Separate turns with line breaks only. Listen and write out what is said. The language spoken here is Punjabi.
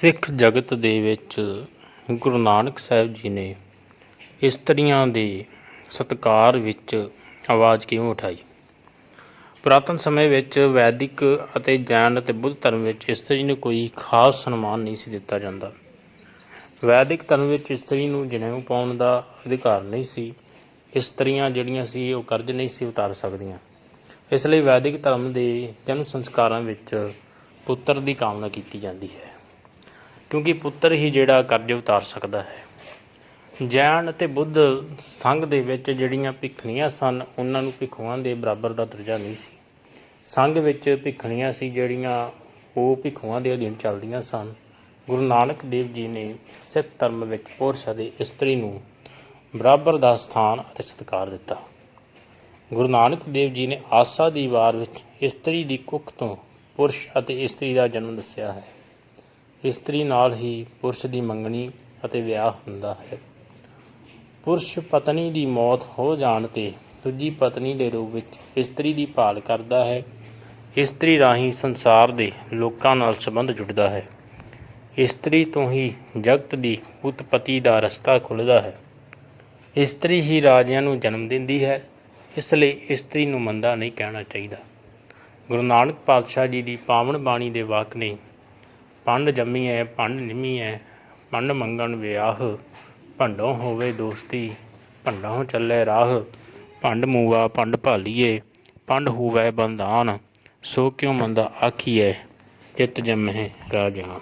ਸਿੱਖ ਜਗਤ ਦੇ ਵਿੱਚ ਗੁਰੂ ਨਾਨਕ ਸਾਹਿਬ ਜੀ ਨੇ ਇਸਤਰੀਆਂ ਦੇ ਸਤਿਕਾਰ ਵਿੱਚ ਆਵਾਜ਼ ਕਿਉਂ ਉਠਾਈ? ਪੁਰਾਤਨ ਸਮੇਂ ਵਿੱਚ ਵੈਦਿਕ ਅਤੇ ਜੈਨ ਅਤੇ ਬੁੱਧ ਧਰਮ ਵਿੱਚ ਇਸਤਰੀ ਨੂੰ ਕੋਈ ਖਾਸ ਸਨਮਾਨ ਨਹੀਂ ਸੀ ਦਿੱਤਾ ਜਾਂਦਾ। ਵੈਦਿਕ ਧਰਮ ਵਿੱਚ ਇਸਤਰੀ ਨੂੰ ਜਨੇਊ ਪਾਉਣ ਦਾ ਅਧਿਕਾਰ ਨਹੀਂ ਸੀ। ਇਸਤਰੀਆਂ ਜਿਹੜੀਆਂ ਸੀ, ਉਹ ਕਰਜ਼ ਨਹੀਂ ਸੀ ਉਤਾਰ ਸਕਦੀਆਂ। ਇਸ ਲਈ ਵੈਦਿਕ ਧਰਮ ਦੇ ਜਨਮ ਸੰਸਕਾਰਾਂ ਵਿੱਚ ਪੁੱਤਰ ਦੀ ਕਾਮਨਾ ਕੀਤੀ ਜਾਂਦੀ ਹੈ। ਕਿਉਂਕਿ ਪੁੱਤਰ ਹੀ ਜਿਹੜਾ ਕਰਜ਼ ਉਤਾਰ ਸਕਦਾ ਹੈ। ਜੈਨ ਅਤੇ ਬੁੱਧ ਸੰਘ ਦੇ ਵਿੱਚ ਜਿਹੜੀਆਂ ਭਿੱਖਣੀਆਂ ਸਨ, ਉਹਨਾਂ ਨੂੰ ਭਿੱਖੂਆਂ ਦੇ ਬਰਾਬਰ ਦਾ ਦਰਜਾ ਨਹੀਂ ਸੀ। ਸੰਘ ਵਿੱਚ ਭਿੱਖਣੀਆਂ ਸੀ ਜਿਹੜੀਆਂ ਉਹ ਭਿੱਖੂਆਂ ਦੇ ਅਧੀਨ ਚੱਲਦੀਆਂ ਸਨ। ਗੁਰੂ ਨਾਨਕ ਦੇਵ ਜੀ ਨੇ ਸਿੱਖ ਧਰਮ ਵਿੱਚ ਪੁਰਸ਼ ਅਤੇ ਇਸਤਰੀ ਨੂੰ ਬਰਾਬਰ ਦਾ ਸਥਾਨ ਅਤੇ ਸਤਿਕਾਰ ਦਿੱਤਾ। ਗੁਰੂ ਨਾਨਕ ਦੇਵ ਜੀ ਨੇ ਆਸਾ ਦੀ ਵਾਰ ਵਿੱਚ ਇਸਤਰੀ ਦੀ ਕੁੱਖ ਤੋਂ ਪੁਰਸ਼ ਅਤੇ ਇਸਤਰੀ ਦਾ ਜਨਮ ਦੱਸਿਆ ਹੈ। ਇਸਤਰੀ ਨਾਲ ਹੀ ਪੁਰਸ਼ ਦੀ ਮੰਗਣੀ ਅਤੇ ਵਿਆਹ ਹੁੰਦਾ ਹੈ। ਪੁਰਸ਼ ਪਤਨੀ ਦੀ ਮੌਤ ਹੋ ਜਾਣ ਤੇ ਦੂਜੀ ਪਤਨੀ ਦੇ ਰੂਪ ਵਿੱਚ ਇਸਤਰੀ ਦੀ ਭਾਲ ਕਰਦਾ ਹੈ। ਇਸਤਰੀ ਰਾਹੀਂ ਸੰਸਾਰ ਦੇ ਲੋਕਾਂ ਨਾਲ ਸੰਬੰਧ ਜੁੜਦਾ ਹੈ। ਇਸਤਰੀ ਤੋਂ ਹੀ ਜਗਤ ਦੀ ਉਤਪਤੀ ਦਾ ਰਸਤਾ ਖੁੱਲ੍ਹਦਾ ਹੈ। ਇਸਤਰੀ ਹੀ ਰਾਜਿਆਂ ਨੂੰ ਜਨਮ ਦਿੰਦੀ ਹੈ, ਇਸ ਲਈ ਇਸਤਰੀ ਨੂੰ ਮੰਦਾ ਨਹੀਂ ਕਹਿਣਾ ਚਾਹੀਦਾ। ਗੁਰੂ ਨਾਨਕ ਪਾਤਸ਼ਾਹ ਜੀ ਦੀ ਪਾਵਨ ਬਾਣੀ ਦੇ ਵਾਕ ਨੇ ਪੰਡ ਜੰਮੀ ਹੈ ਪੰਡ ਨਿਮੀ ਹੈ ਪੰਡ ਮੰਗਣ ਵਿਆਹ, ਭੰਡੋਂ ਹੋਵੇ ਦੋਸਤੀ, ਭੰਡੋਂ ਚੱਲੇ ਰਾਹ ਭੰਡ ਮੂਆ ਭੰਡ ਭਾਲੀਏ, ਪੰਡ ਹੋਵੇ ਬੰਦਾਨ ਸੋ ਕਿਉ ਮੰਦਾ ਆਖੀਐ ਚਿਤ ਜੰਮਹਿ ਰਾਜਾਨ